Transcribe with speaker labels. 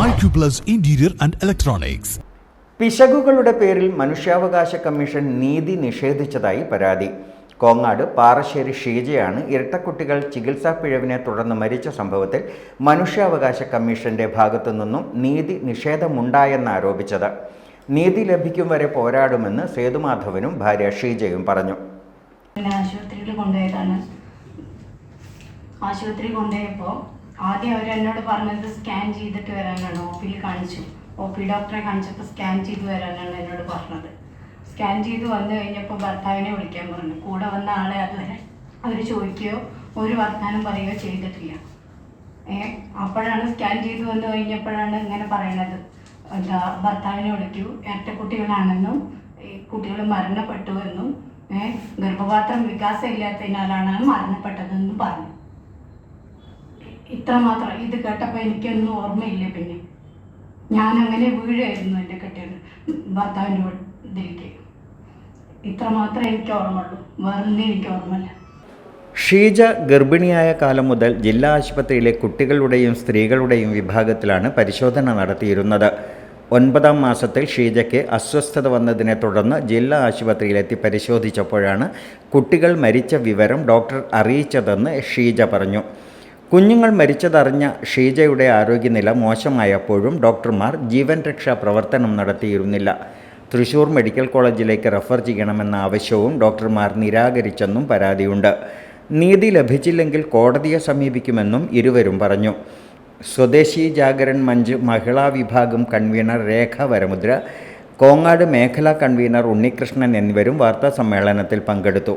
Speaker 1: Interior and Electronics.
Speaker 2: പിശകുകളുടെ പേരിൽ മനുഷ്യാവകാശ commission നീതി നിഷേധിച്ചതായി പരാതി. കോങ്ങാട് പാറശ്ശേരി ഷീജയാണ് ഇരട്ടക്കുട്ടികൾ ചികിത്സാ പിഴവിനെ തുടർന്ന് മരിച്ച സംഭവത്തിൽ മനുഷ്യാവകാശ കമ്മീഷന്റെ ഭാഗത്തു നിന്നും നീതി നിഷേധമുണ്ടായെന്ന് ആരോപിച്ചത്. നീതി ലഭിക്കും വരെ പോരാടുമെന്ന് സേതുമാധവനും ഭാര്യ ഷീജയും പറഞ്ഞു.
Speaker 3: ആശുപത്രിയിൽ കൊണ്ടുപോയതാണ്. ആശുപത്രി കൊണ്ടുപോയപ്പോൾ ആദ്യം അവർ എന്നോട് പറഞ്ഞത് സ്കാൻ ചെയ്തിട്ട് വരാനാണ്. ഒ പിയിൽ കാണിച്ചു. ഒ പി ഡോക്ടറെ കാണിച്ചപ്പോൾ സ്കാൻ ചെയ്ത് വരാനാണ് എന്നോട് പറഞ്ഞത്. സ്കാൻ ചെയ്ത് വന്നു കഴിഞ്ഞപ്പോൾ ഭർത്താവിനെ വിളിക്കാൻ പറഞ്ഞു. കൂടെ വന്ന ആളെ അതുവരെ അവർ ചോദിക്കുകയോ ഒരു വർത്താനം പറയുകയോ ചെയ്തിട്ടില്ല. ഏ അപ്പോഴാണ് സ്കാൻ ചെയ്ത് വന്നു കഴിഞ്ഞപ്പോഴാണ് ഇങ്ങനെ പറയണത്. എന്താ ഭർത്താവിനെ വിളിക്കൂ. ഇരട്ടക്കുട്ടികളാണെന്നും ഈ കുട്ടികൾ മരണപ്പെട്ടു എന്നും ഏഹ് ഗർഭപാത്രം വികാസം ഇല്ലാത്തതിനാലാണ് മരണപ്പെട്ടതെന്നും പറഞ്ഞു. ഇത്ര മാത്രം ഇത് കേട്ടപ്പോൾ എനിക്കൊന്നും ഓർമ്മയില്ല പിന്നെ. ഞാൻ അങ്ങനെ വീഴായിരുന്നു എന്റെ കെട്ടിയത് ഭർത്താവിന്റെ ഇതിലേക്ക്. ഇത്ര മാത്രമേ എനിക്ക് ഓർമ്മയുള്ളൂ. വേറൊന്നും എനിക്ക് ഓർമ്മയില്ല.
Speaker 2: ഷീജ ഗർഭിണിയായ കാലം മുതൽ ജില്ലാ ആശുപത്രിയിലെ കുട്ടികളുടെയും സ്ത്രീകളുടെയും വിഭാഗത്തിലാണ് പരിശോധന നടത്തിയിരുന്നത്. ഒൻപതാം മാസത്തിൽ ഷീജയ്ക്ക് അസ്വസ്ഥത വന്നതിനെ തുടർന്ന് ജില്ലാ ആശുപത്രിയിലെത്തി പരിശോധിച്ചപ്പോഴാണ് കുട്ടികൾ മരിച്ച വിവരം ഡോക്ടർ അറിയിച്ചതെന്ന് ഷീജ പറഞ്ഞു. കുഞ്ഞുങ്ങൾ മരിച്ചതറിഞ്ഞ ഷീജയുടെ ആരോഗ്യനില മോശമായപ്പോഴും ഡോക്ടർമാർ ജീവൻ രക്ഷാ പ്രവർത്തനം നടത്തിയിരുന്നില്ല. തൃശൂർ മെഡിക്കൽ കോളേജിലേക്ക് റെഫർ ചെയ്യണമെന്ന ആവശ്യവും ഡോക്ടർമാർ നിരാകരിച്ചെന്നും പരാതിയുണ്ട്. നീതി ലഭിച്ചില്ലെങ്കിൽ കോടതിയെ സമീപിക്കുമെന്നും ഇരുവരും പറഞ്ഞു. സ്വദേശി ജാഗരൺ മഞ്ച് മഹിളാ വിഭാഗം കൺവീനർ രേഖ വരമുദ്ര കോങ്ങാട് മേഖലാ കൺവീനർ ഉണ്ണികൃഷ്ണൻ എന്നിവരും വാർത്താ സമ്മേളനത്തിൽ പങ്കെടുത്തു.